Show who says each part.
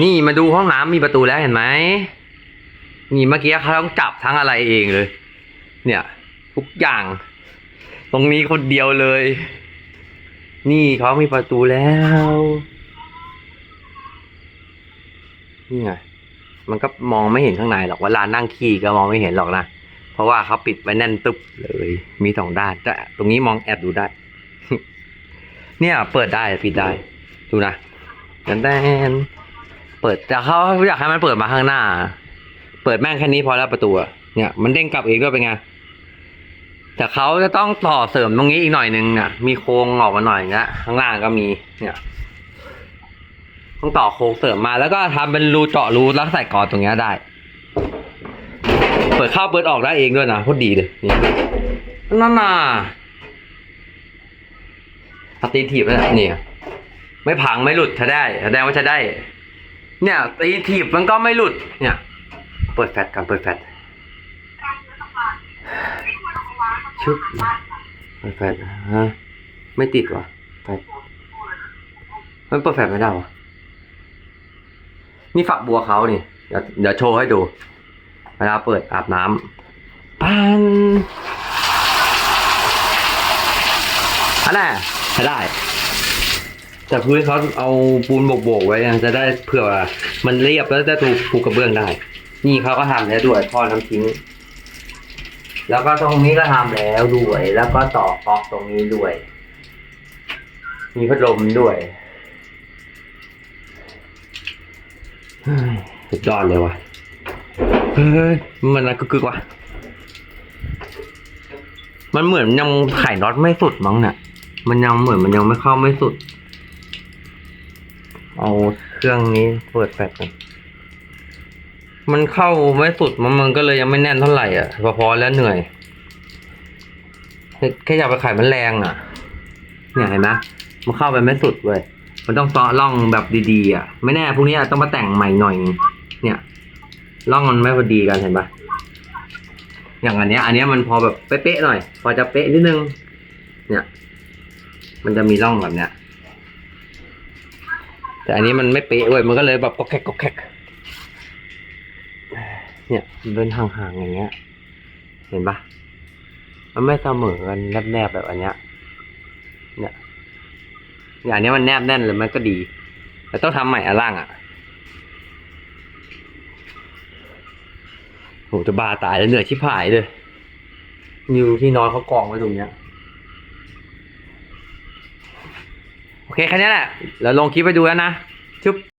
Speaker 1: นี่มาดูห้องน้ำมีประตูแล้วเห็นไหมนี่เมื่อกี้เขาต้องจับทั้งอะไรเองเลย เนี่ย ทุกอย่าง ตรงนี้คนเดียวเลย นี่เขามีประตูแล้วนี่ไงมันก็มองไม่เห็นข้างในหรอกว่าลานนั่งขี่ก็มองไม่เห็นหรอกนะเพราะว่าเขาปิดไว้แน่นตึ๊บเลย มีสองด้านแต่ตรงนี้มองแอบดูได้ เนี่ย เปิดได้ปิดได้ ดูนะแตนแตน เปิดแต่เขาอยากให้มันเปิดมาข้างหน้า เปิดแม่งแค่นี้พอแล้วประตูเนี่ย มันเด้งกลับเองด้วยเป็นไงแต่เขาจะต้องต่อเสริมตรงนี้อีกหน่อยนึงเนี่ยมีโครงออกมาหน่อยนะข้างล่างก็มี เนี่ยต้องต่อโครงเสริมมาแล้วก็ทำเป็นรูเจาะรูแล้วใส่กอตรงเนี้ยได้ เปิดเข้าเปิดออกได้เองด้วยนะโคตรดีเลยนี่นั่นน่ะสตีนถีบแล้วเนี่ย ไม่พังไม่หลุดถ้าได้แสดงว่าจะได้ เนี่ยตีถีบมันก็ไม่หลุด เนี่ย เปิดแฟลชกันเปิดแฟลชชึบเปิดแฟลชฮะไม่ติดวะแฟลชมันเปิดแฟลชไม่ได้วะนี่ฝักบัวเขานี่เดี๋ยวเดี๋ยวโชว์ให้ดูเวลาเปิดอาบน้ำปันอันน่ะใช้ได้ แต่พื้นเขาเอาปูนโบกๆไว้นะจะได้เผื่อมันเรียบแล้วจะถูกปูกระเบื้องได้ นี่เขาก็ทำแล้วด้วยท่อน้ำทิ้ง แล้วก็ตรงนี้ก็ทำแล้วด้วย แล้วก็ต่อก๊อกตรงนี้ด้วย มีพัดลมด้วยเฮ้ยสุดยอดเลยว่ะเฮ้ยมันอะไรกึกๆวะมันเหมือนยังไข่น็อตไม่สุดมั้งเนี่ยมันยังเหมือนมันยังไม่เข้าไม่สุด เอาเครื่องนี้เปิดแฟลชกันมันเข้าไม่สุดมันมันก็เลยยังไม่แน่นเท่าไหร่อะพอพอแล้วเหนื่อยแค่อยากไปไขมันแรงอะ เนี่ยเห็นไหมมันเข้าไปไม่สุดเว้ยมันต้องต่อร่องแบบดีๆอะ ไม่แน่พรุ่งนี้ต้องมาแต่งใหม่หน่อย เนี่ยร่องมันไม่พอดีกันเห็นปะอย่างอันเนี้ย อันเนี้ยมันพอแบบเป๊ะๆหน่อย พอจะเป๊ะนิดนึง เนี่ย มันจะมีร่องแบบเนี้ย แต่อันนี้มันไม่เป๊ะเว้ยมันก็เลยแบบก็แคกก็แคกเนี่ยเป็นห่างๆอย่างเงี้ย เห็นปะมันไม่เสมอกันแนบๆแบบอันเนี้ย เนี่ยอย่างนี้มันแนบแน่นเลยมันก็ดี แต่ต้องทำใหม่อันล่างอะโหจะบาตายแล้วเหนื่อยชิบหายเลยนิวที่นอนเขากองไว้ตรงเนี้ย โอเคแค่นี้แหละ แล้วลงคลิปไปดูแล้วนะชุบ